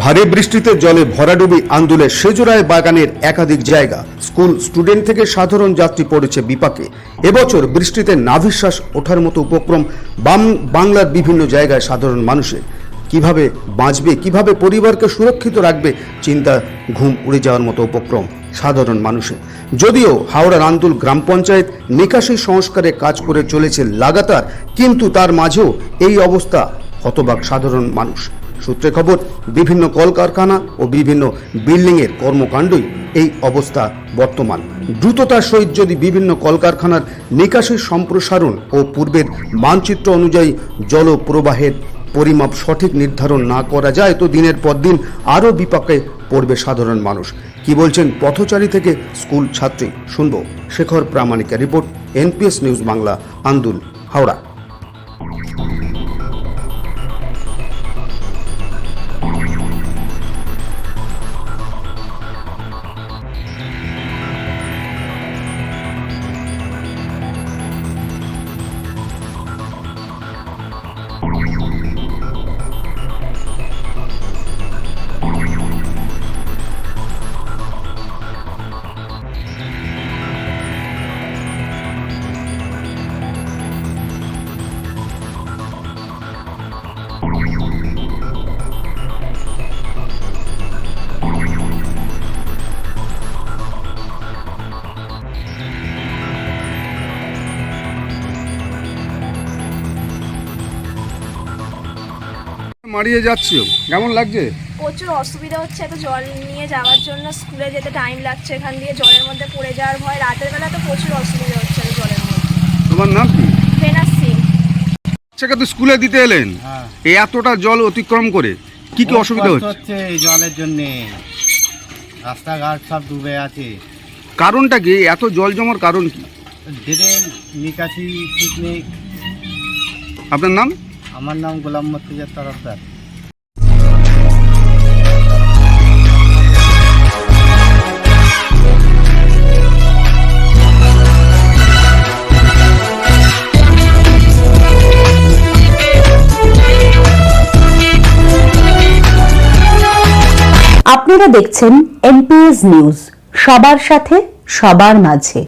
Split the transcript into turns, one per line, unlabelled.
ভারী বৃষ্টিতে জলে ভরাডুবি আন্দোলে সেজোরায় বাগানের একাধিক জায়গা। স্কুল স্টুডেন্ট থেকে সাধারণ যাত্রী পড়েছে বিপাকে। এবছর বৃষ্টিতে নাভিশ্বাস ওঠার মতো উপক্রম বাম বাংলার বিভিন্ন জায়গায় সাধারণ মানুষের। কীভাবে বাঁচবে, কীভাবে পরিবারকে সুরক্ষিত রাখবে চিন্তা ঘুম উড়ে যাওয়ার মতো উপক্রম সাধারণ মানুষের। যদিও হাওড়ার আন্দুল গ্রাম পঞ্চায়েত নিকাশি সংস্কারে কাজ করে চলেছে লাগাতার, কিন্তু তার মাঝেও এই অবস্থা হতবাক সাধারণ মানুষ। সূত্রে খবর, বিভিন্ন কলকারখানা ও বিভিন্ন বিল্ডিংয়ের কর্মকাণ্ডই এই অবস্থা বর্তমান। দ্রুততার সহিত যদি বিভিন্ন কলকারখানার নিকাশি সম্প্রসারণ ও পূর্বের মানচিত্র অনুযায়ী জলপ্রবাহের পরিমাপ সঠিক নির্ধারণ না করা যায়, তো দিনের পর দিন আরও বিপাকে পড়বে সাধারণ মানুষ। কি বলছেন পথচারী থেকে স্কুল ছাত্রী? শুনব Shekhar প্রামাণিকের report, NPS news Bangla, Andul, Howrah. মারিয়ে যাচ্ছ? কেমন লাগছে?
প্রচুর অসুবিধা হচ্ছে এত জল নিয়ে যাওয়ার জন্য স্কুলে যেতে টাইম লাগছে এখান দিয়ে জলের মধ্যে পড়ে যাওয়ার ভয়। রাতের বেলা তো প্রচুর অসুবিধা হচ্ছে এই জলের মধ্যে।
তোমার নাম কি?
ফেনাস সিং
বাচ্চাকে তো স্কুলে দিতে এলেন।
হ্যাঁ।
এই এতটা জল অতিক্রম করে কি কি অসুবিধা হচ্ছে?
হচ্ছে এই জলের জন্যে। রাস্তাঘাট সব ডুবে আছে।
কারণটা কি? এত জল জমার কারণ কি?
ড্রেন নিকাশি ঠিক নেই
আপনার নাম?
আমার নাম গোলাম মর্তুজার তরফদার।
আপনারা দেখছেন এনপিএস নিউজ সবার সাথে সবার মাঝে।